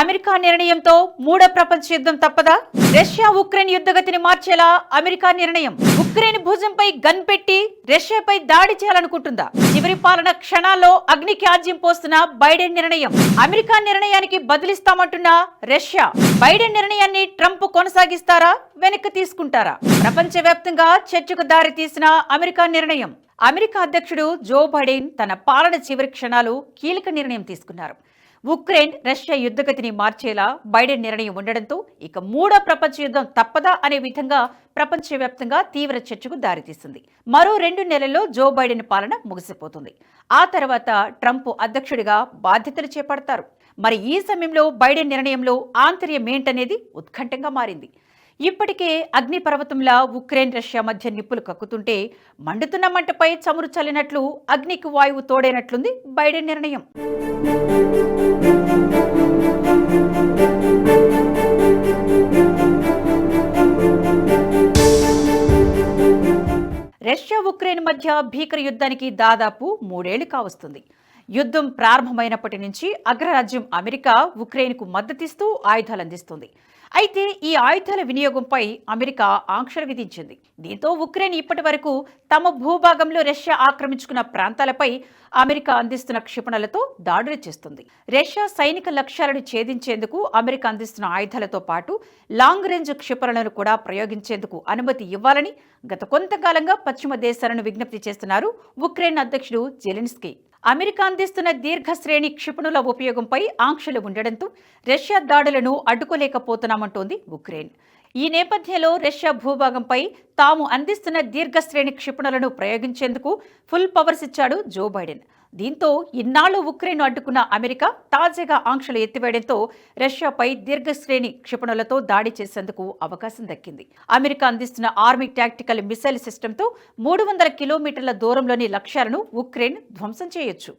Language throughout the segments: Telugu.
అమెరికా నిర్ణయంతో మూడో ప్రపంచ యుద్ధం తప్పదా? రష్యా ఉక్రెయిన్ యుద్ధగతిని మార్చేలా అమెరికా నిర్ణయం ఉక్రెయిన్ భుజంపై గన్ పెట్టి రష్యాపై దాడి చేయాలనుకుంటుందా? చివరి పాలన క్షణాల్లో అగ్నికి ఆజ్యం పోస్తున్న బైడెన్ నిర్ణయం అమెరికా నిర్ణయానికి బదిలిస్తామంటున్న రష్యా బైడెన్ నిర్ణయాన్ని ట్రంప్ కొనసాగిస్తారా? వెనక్కి తీసుకుంటారా? ప్రపంచవ్యాప్తంగా చర్చకు దారి తీసిన అమెరికా నిర్ణయం అమెరికా అధ్యక్షుడు జో బైడెన్ తన పాలన చివరి క్షణాలు కీలక నిర్ణయం తీసుకున్నారు. ఉక్రెయిన్ రష్యా యుద్ధగతిని మార్చేలా బైడెన్ నిర్ణయం ఉండడంతో ఇక మూడో ప్రపంచ యుద్ధం తప్పదా అనే విధంగా ప్రపంచవ్యాప్తంగా తీవ్ర చర్చకు దారితీస్తుంది మరో రెండు నెలల్లో జో బైడెన్ పాలన ముగిసిపోతుంది. ఆ తర్వాత ట్రంప్ అధ్యక్షుడిగా బాధ్యతలు చేపడతారు. మరి ఈ సమయంలో బైడెన్ నిర్ణయంలో ఆంతర్యం ఏంటనేది ఉత్కంఠంగా మారింది. ఇప్పటికే అగ్నిపర్వతంలా ఉక్రెయిన్ రష్యా మధ్య నిప్పులు కక్కుతుంటే మండుతున్న మంటపై చమురు చల్లినట్లు అగ్నికి వాయువు తోడైనట్లుంది బైడెన్ నిర్ణయం. రష్యా ఉక్రెయిన్ మధ్య భీకర యుద్ధానికి దాదాపు మూడేళ్ళు కావస్తుంది. యుద్ధం ప్రారంభమైనప్పటి నుంచి అగ్రరాజ్యం అమెరికా ఉక్రెయిన్కు మద్దతిస్తూ ఆయుధాలు అందిస్తుంది అయితే ఈ ఆయుధాల వినియోగంపై అమెరికా ఆంక్షలు విధించింది. దీంతో ఉక్రెయిన్ ఇప్పటి వరకు తమ భూభాగంలో రష్యా ఆక్రమించుకున్న ప్రాంతాలపై అమెరికా అందిస్తున్న క్షిపణులతో దాడులు చేస్తుంది. రష్యా సైనిక లక్ష్యాలను ఛేదించేందుకు అమెరికా అందిస్తున్న ఆయుధాలతో పాటు లాంగ్ రేంజ్ క్షిపణులను కూడా ప్రయోగించేందుకు అనుమతి ఇవ్వాలని గత కొంతకాలంగా పశ్చిమ దేశాలను విజ్ఞప్తి చేస్తున్నారు ఉక్రెయిన్ అధ్యక్షుడు జెలెన్స్కీ. అమెరికా అందిస్తున్న దీర్ఘశ్రేణి క్షిపణుల ఉపయోగంపై ఆంక్షలు ఉండడంతో రష్యా దాడులను అడ్డుకోలేకపోతున్నామంటోంది ఉక్రెయిన్. ఈ నేపథ్యంలో రష్యా భూభాగంపై తాము అందిస్తున్న దీర్ఘశ్రేణి క్షిపణులను ప్రయోగించేందుకు ఫుల్ పవర్స్ ఇచ్చాడు జో బైడెన్. దీంతో ఇన్నాళ్ళు ఉక్రెయిన్ అడ్డుకున్న అమెరికా తాజాగా ఆంక్షలు ఎత్తివేయడంతో రష్యాపై దీర్ఘశ్రేణి క్షిపణులతో దాడి చేసేందుకు అవకాశం దక్కింది. అమెరికా అందిస్తున్న ఆర్మీ టాక్టికల్ మిసైల్ సిస్టంతో మూడు వందల కిలోమీటర్ల దూరంలోని లక్ష్యాలను ఉక్రెయిన్ ధ్వంసం చేయొచ్చు.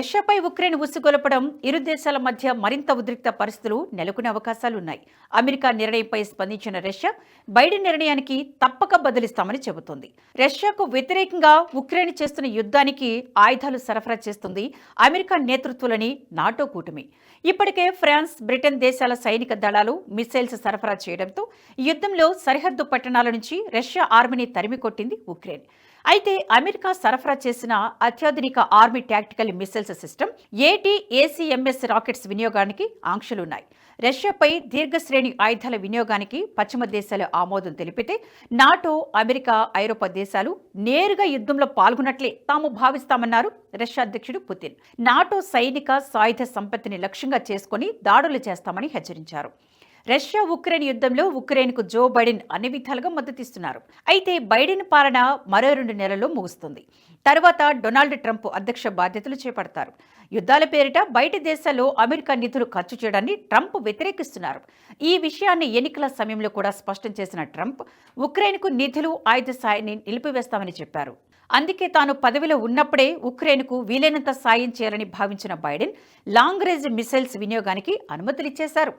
రష్యాపై ఉక్రెయిన్ ఉసుగొలపడం ఇరు దేశాల మధ్య మరింత ఉద్రిక్త పరిస్థితులు నెలకొనే అవకాశాలున్నాయి. అమెరికా నిర్ణయంపై స్పందించిన రష్యా బైడెన్ నిర్ణయానికి తప్పక బదిలిస్తామని చెబుతోంది. రష్యాకు వ్యతిరేకంగా ఉక్రెయిన్ చేస్తున్న యుద్ధానికి ఆయుధాలు సరఫరా చేస్తుంది అమెరికా నేతృత్వంలోని నాటో కూటమి. ఇప్పటికే ఫ్రాన్స్ బ్రిటన్ దేశాల సైనిక దళాలు మిసైల్స్ సరఫరా చేయడంతో యుద్ధంలో సరిహద్దు పట్టణాల నుంచి రష్యా ఆర్మీని తరిమి కొట్టింది ఉక్రెయిన్. అయితే అమెరికా సరఫరా చేసిన అత్యాధునిక ఆర్మీ టాక్టికల్ మిస్సైల్స్ సిస్టమ్ ఏటీ ఏసీఎంఎస్ రాకెట్స్ వినియోగానికి ఆంక్షలున్నాయి. రష్యాపై దీర్ఘశ్రేణి ఆయుధాల వినియోగానికి పశ్చిమ దేశాలు ఆమోదం తెలిపితే నాటో అమెరికా ఐరోపా దేశాలు నేరుగా యుద్ధంలో పాల్గొన్నట్లే తాము భావిస్తామన్నారు రష్యా అధ్యక్షుడు పుతిన్. నాటో సైనిక సాయుధ సంపత్తిని లక్ష్యంగా చేసుకుని దాడులు చేస్తామని హెచ్చరించారు. రష్యా ఉక్రెయిన్ యుద్ధంలో ఉక్రెయిన్కు జో బైడెన్ అన్ని విధాలుగా మద్దతిస్తున్నారు. అయితే బైడెన్ పాలన మరో రెండు నెలల్లో ముగుస్తుంది. తర్వాత డొనాల్డ్ ట్రంప్ అధ్యక్ష బాధ్యతలు చేపడతారు. యుద్ధాల పేరిట బయట దేశాల్లో అమెరికా నిధులు ఖర్చు చేయడాన్ని ట్రంప్ వ్యతిరేకిస్తున్నారు. ఈ విషయాన్ని ఎన్నికల సమయంలో కూడా స్పష్టం చేసిన ట్రంప్ ఉక్రెయిన్కు నిధులు ఆయుధ సాయాన్ని నిలిపివేస్తామని చెప్పారు. అందుకే తాను పదవిలో ఉన్నప్పుడే ఉక్రెయిన్కు వీలైనంత సాయం చేయాలని భావించిన బైడెన్ లాంగ్ రేంజ్ మిసైల్స్ వినియోగానికి అనుమతులిచ్చేశారు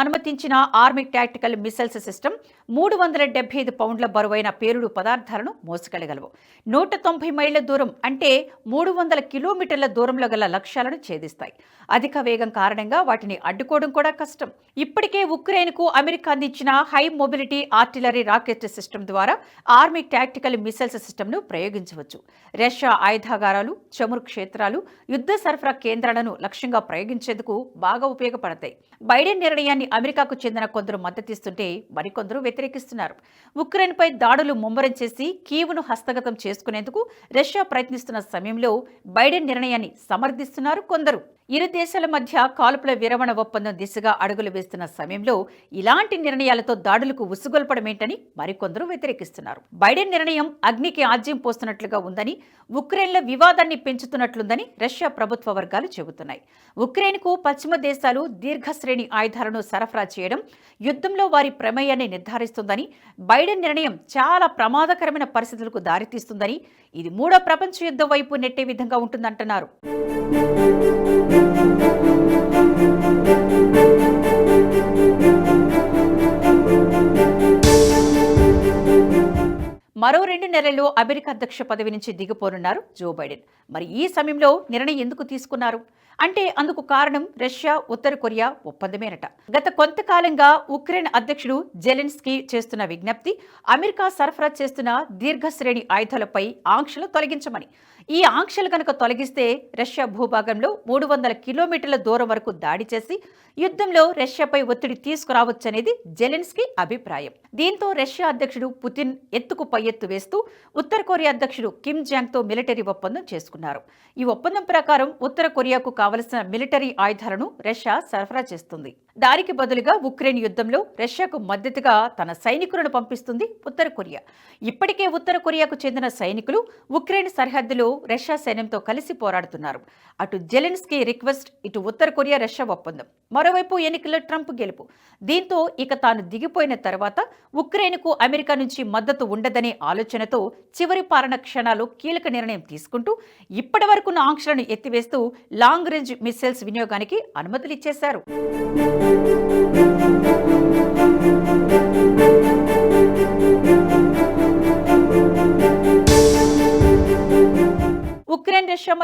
అనుమతించిన ఆర్మీ టాక్టికల్ మిసైల్స్ సిస్టమ్ మూడు వందల డెబ్బై ఐదు పౌండ్ల బరువైన పేలుడు పదార్థాలను మోసుకెళ్ళగలవు. నూట తొంభై మైళ్ళ దూరం అంటే మూడు వందల కిలోమీటర్ల దూరంలో గల లక్ష్యాలను ఛేదిస్తాయి. అధిక వేగం కారణంగా వాటిని అడ్డుకోవడం కూడా కష్టం. ఇప్పటికే ఉక్రెయిన్కు అమెరికా అందించిన high mobility artillery rocket system ద్వారా ఆర్మీ టాక్టికల్ మిసైల్స్ సిస్టమ్ను ప్రయోగించవచ్చు. రష్యా ఆయుధాగారాలు చమురు క్షేత్రాలు యుద్ధ సరఫరా కేంద్రాలను లక్ష్యంగా ప్రయోగించేందుకు బాగా ఉపయోగపడతాయి. బైడెన్ నిర్ణయాన్ని అమెరికాకు చెందిన కొందరు మద్దతిస్తుంటే మరికొందరు వ్యతిరేకిస్తున్నారు. ఉక్రెయిన్పై దాడులు ముమ్మరం చేసి కీవును హస్తగతం చేసుకునేందుకు రష్యా ప్రయత్నిస్తున్న సమయంలో బైడెన్ నిర్ణయాన్ని సమర్థిస్తున్నారు కొందరు. ఇరు దేశాల మధ్య కాల్పుల విరమణ ఒప్పందం దిశగా అడుగులు వేస్తున్న సమయంలో ఇలాంటి నిర్ణయాలతో దాడులకు ఉసుగొల్పడమేంటని మరికొందరు వ్యతిరేకిస్తున్నారు. బైడెన్ నిర్ణయం అగ్నికి ఆజ్యం పోస్తున్నట్లుగా ఉందని ఉక్రెయిన్లో వివాదాన్ని పెంచుతున్నట్లుందని రష్యా ప్రభుత్వ వర్గాలు చెబుతున్నాయి. ఉక్రెయిన్కు పశ్చిమ దేశాలు దీర్ఘశ్రేణి ఆయుధాలను సరఫరా చేయడం యుద్ధంలో వారి ప్రమేయాన్ని నిర్ధారిస్తుందని బైడెన్ నిర్ణయం చాలా ప్రమాదకరమైన పరిస్థితులకు దారితీస్తుందని ఇది మూడో ప్రపంచ యుద్ధం వైపు నెట్టే విధంగా ఉంటుందంటున్నారు. రెండు అమెరికా అధ్యక్ష పదవి నుంచి దిగిపోనున్నారు జో బైడెన్. మరి ఈ సమయంలో నిర్ణయం ఎందుకు తీసుకున్నారు? అంటే అందుకు కారణం రష్యా ఉత్తర కొరియా ఒప్పందమేనట. గత కొంతకాలంగా ఉక్రెయిన్ అధ్యక్షుడు జెలెన్స్కీ చేస్తున్న విజ్ఞప్తి అమెరికా సరఫరా చేస్తున్న దీర్ఘశ్రేణి ఆయుధాలపై ఆంక్షలు తొలగించమని. ఈ ఆంక్షలు కనుక తొలగిస్తే రష్యా భూభాగంలో మూడు వందల కిలోమీటర్ల దూరం వరకు దాడి చేసి యుద్ధంలో రష్యాపై ఒత్తిడి తీసుకురావచ్చనేది జెలెన్స్కీ అభిప్రాయం. దీంతో రష్యా అధ్యక్షుడు పుతిన్ ఎత్తుకు పై ఎత్తు వేస్తూ ఉత్తర కొరియా అధ్యక్షుడు కిమ్ జాంగ్తో మిలిటరీ ఒప్పందం చేసుకున్నారు. ఈ ఒప్పందం ప్రకారం ఉత్తర కొరియాకు కావలసిన మిలిటరీ ఆయుధాలను రష్యా సరఫరా చేస్తుంది. దానికి బదులుగా ఉక్రెయిన్ యుద్ధంలో రష్యాకు మద్దతుగా తన సైనికులను పంపిస్తుంది ఉత్తర కొరియా. ఇప్పటికే ఉత్తర కొరియాకు చెందిన సైనికులు ఉక్రెయిన్ సరిహద్దులో రష్యా సైన్యంతో కలిసి పోరాడుతున్నారు. అటు జెలెన్స్కీ రిక్వెస్ట్ ఇటు ఉత్తర కొరియా రష్యా ఒప్పందం. మరోవైపు ఎన్నికల్లో ట్రంప్ గెలుపు. దీంతో ఇక తాను దిగిపోయిన తర్వాత ఉక్రెయిన్కు అమెరికా నుంచి మద్దతు ఉండదనే ఆలోచనతో చివరి పాలన క్షణాలు కీలక నిర్ణయం తీసుకుంటూ ఇప్పటి వరకున్న ఆంక్షలను ఎత్తివేస్తూ లాంగ్ రేంజ్ మిస్సైల్స్ వినియోగానికి అనుమతులు ఇచ్చేశారు. ఉక్రెయిన్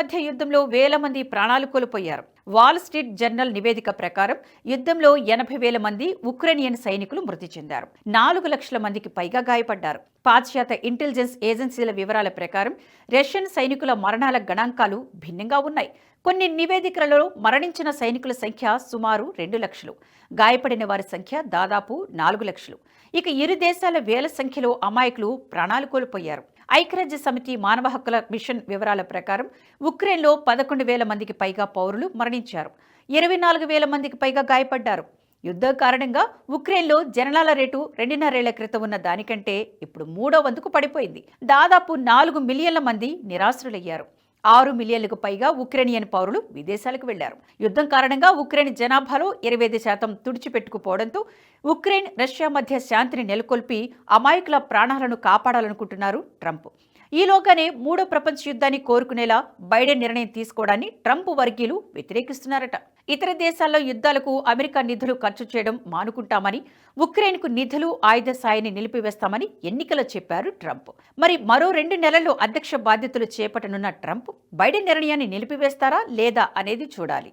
మధ్య యుద్ధంలో వేల మంది ప్రాణాలు కోల్పోయారు. వాల్ స్ట్రీట్ జర్నల్ నివేదిక ప్రకారం యుద్ధంలో ఎనభై వేల మంది ఉక్రెనియన్ సైనికులు మృతి చెందారు. నాలుగు లక్షల మందికి పైగా గాయపడ్డారు. పాశ్చాత్య ఇంటెలిజెన్స్ ఏజెన్సీల వివరాల ప్రకారం రష్యన్ సైనికుల మరణాల గణాంకాలు భిన్నంగా ఉన్నాయి. కొన్ని నివేదికలలో మరణించిన సైనికుల సంఖ్య సుమారు రెండు లక్షలు. గాయపడిన వారి సంఖ్య దాదాపు నాలుగు లక్షలు. ఇక ఇరు దేశాల వేల సంఖ్యలో అమాయకులు ప్రాణాలు కోల్పోయారు. ఐక్యరాజ్య సమితి మానవ హక్కుల మిషన్ వివరాల ప్రకారం ఉక్రెయిన్లో పదకొండు వేల మందికి పైగా పౌరులు మరణించారు. ఇరవై నాలుగు వేల మందికి పైగా గాయపడ్డారు. యుద్ధం కారణంగా ఉక్రెయిన్లో జననాల రేటు రెండున్నరేళ్ళ క్రితం ఉన్న దానికంటే ఇప్పుడు మూడో వంతుకు పడిపోయింది. దాదాపు నాలుగు మిలియన్ల మంది నిరాశ్రులయ్యారు. ఆరు మిలియన్లకు పైగా ఉక్రెనియన్ పౌరులు విదేశాలకు వెళ్ళారు. యుద్ధం కారణంగా ఉక్రెయిన్ జనాభాలో ఇరవై ఐదు శాతం తుడిచిపెట్టుకుపోవడంతో ఉక్రెయిన్ రష్యా మధ్య శాంతిని నెలకొల్పి అమాయకుల ప్రాణాలను కాపాడాలనుకుంటున్నారు ట్రంప్. ఈలోగానే మూడో ప్రపంచ యుద్ధాన్ని కోరుకునేలా బైడెన్ నిర్ణయం తీసుకోవడాన్ని ట్రంప్ వర్గీయులు వ్యతిరేకిస్తున్నారట. ఇతర దేశాల్లో యుద్ధాలకు అమెరికా నిధులు ఖర్చు చేయడం మానుకుంటామని ఉక్రెయిన్కు నిధులు ఆయుధ సాయాన్ని నిలిపివేస్తామని ఎన్నికలో చెప్పారు ట్రంప్. మరి మరో రెండు నెలల్లో అధ్యక్ష బాధ్యతలు చేపట్టనున్న ట్రంప్ బైడెన్ నిర్ణయాన్ని నిలిపివేస్తారా లేదా అనేది చూడాలి.